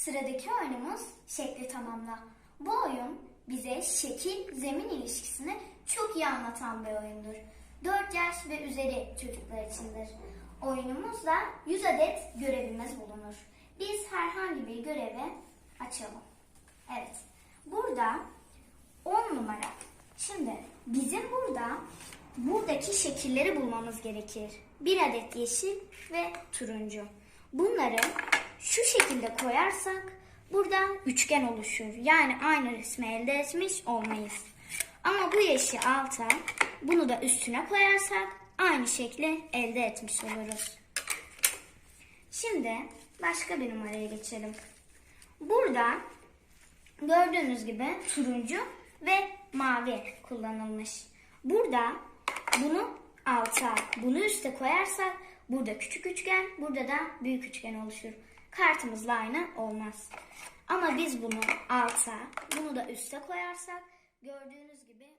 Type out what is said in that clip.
Sıradaki oyunumuz şekli tamamla. Bu oyun bize şekil zemin ilişkisini çok iyi anlatan bir oyundur. 4 yaş ve üzeri çocuklar içindir. Oyunumuzda 100 adet görevimiz bulunur. Biz herhangi bir görevi açalım. Evet. Burada 10 numara. Şimdi bizim burada buradaki şekilleri bulmamız gerekir. Bir adet yeşil ve turuncu. Bunları şu şekilde koyarsak burada üçgen oluşur. Yani aynı resmi elde etmiş olmayız. Ama bu yeşi alta, bunu da üstüne koyarsak aynı şekli elde etmiş oluruz. Şimdi başka bir numaraya geçelim. Burada gördüğünüz gibi turuncu ve mavi kullanılmış. Burada bunu alta, bunu üste koyarsak burada küçük üçgen, burada da büyük üçgen oluşur. Kartımızla aynı olmaz. Ama biz bunu alta, bunu da üste koyarsak gördüğünüz gibi.